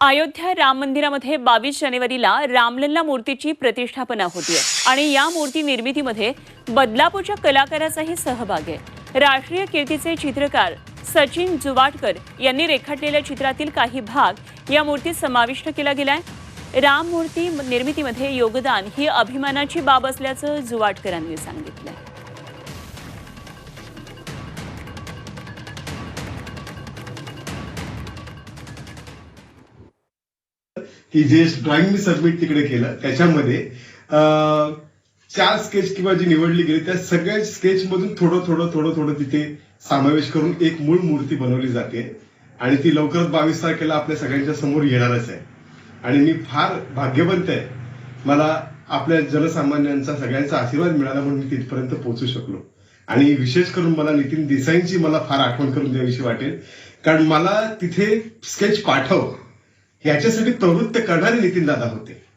अयोध्या राम मंदिरामध्ये बावीस जानेवारीला रामलल्ला मूर्तीची प्रतिष्ठापना होतीये. आणि या मूर्ती निर्मितीमध्ये बदलापूरच्या कलाकाराचाही सहभाग आहे. राष्ट्रीय कीर्तीचे चित्रकार सचिन जुवाटकर यांनी रेखाटलेल्या चित्रातील काही भाग या मूर्तीत समाविष्ट केला गेलाय. राम मूर्ती निर्मितीमध्ये योगदान ही अभिमानाची बाब असल्याचं जुवाटकरांनी सांगितलं की जे ड्रॉइंग मी सबमिट तिकडे केलं त्याच्यामध्ये चार स्केच किंवा जी निवडली गेली त्या सगळ्या स्केच मधून थोडं थोडं थोडं थोडं तिथे समावेश करून एक मूळ मूर्ती बनवली जाते. आणि ती लवकरच बावीस तारखेला आपल्या सगळ्यांच्या समोर येणारच आहे. आणि मी फार भाग्यवंत आहे. मला आपल्या जनसामान्यांचा सगळ्यांचा आशीर्वाद मिळाला म्हणून मी तिथपर्यंत पोहोचू शकलो. आणि विशेष करून मला नितीन देसाईंची मला फार आठवण करून द्यावीशी वाटेल. कारण मला तिथे स्केच पाठव. ह्याच्यासाठी प्रवृत्त करणारे नितीन दादा होते.